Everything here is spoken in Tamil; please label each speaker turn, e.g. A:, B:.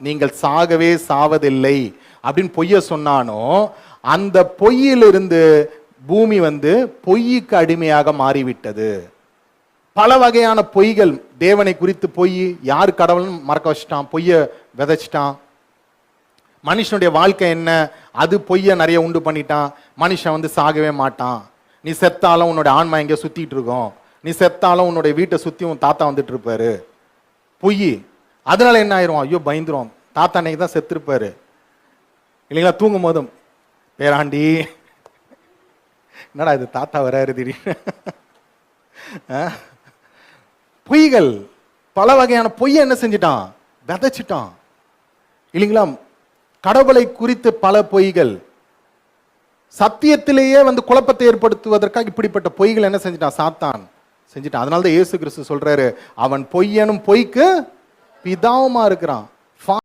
A: நீங்கள் சாகவே சாவதில்லை அப்படின்னு பொய்ய சொன்னானோ அந்த பொய்யிலிருந்து பூமி வந்து பொய்யுக்கு அடிமையாக மாறிவிட்டது. பல வகையான பொய்கள் தேவனை குறித்து பொய் யார் கடவுள்னு மறக்க வச்சிட்டான் பொய்ய விதைச்சிட்டான். மனுஷனுடைய வாழ்க்கை என்ன? அது பொய்ய நிறைய உண்டு பண்ணிட்டான். மனுஷன் வந்து சாகவே மாட்டான். நீ செத்தாலும் உன்னோட ஆன்மா எங்கேயோ சுத்திட்டு இருக்கோம்? நீ செத்தாலும் உன்னுடைய வீட்டை சுத்தி உன் தாத்தா வந்துட்டு இருப்பாரு. பொய். அதனால என்ன ஆயிரும்? ஐயோ பயந்துரும். தாத்தா அன்னைக்கு தான் செத்துருப்பாரு. இல்லைங்களா? தூங்கும் போதும் பேராண்டி என்னடா இது? தாத்தா வராரு திடீர்னு. ஆ? பொய்கள். பல வகையான பொய்யை என்ன செஞ்சிட்டான்? விதைச்சிட்டான். இல்லைங்களா? கடவுளை குறித்து பல பொய்கள். சத்தியத்திலேயே வந்து குழப்பத்தை ஏற்படுத்துவதற்காக இப்படிப்பட்ட பொய்கள் என்ன செஞ்சிட்டான்? சாத்தான் செஞ்சிட்டான். அதனால தான் இயேசு கிறிஸ்து சொல்றாரு அவன் பொய்யனும் பொய்க்கு பிதாவுமா இருக்கிறான்.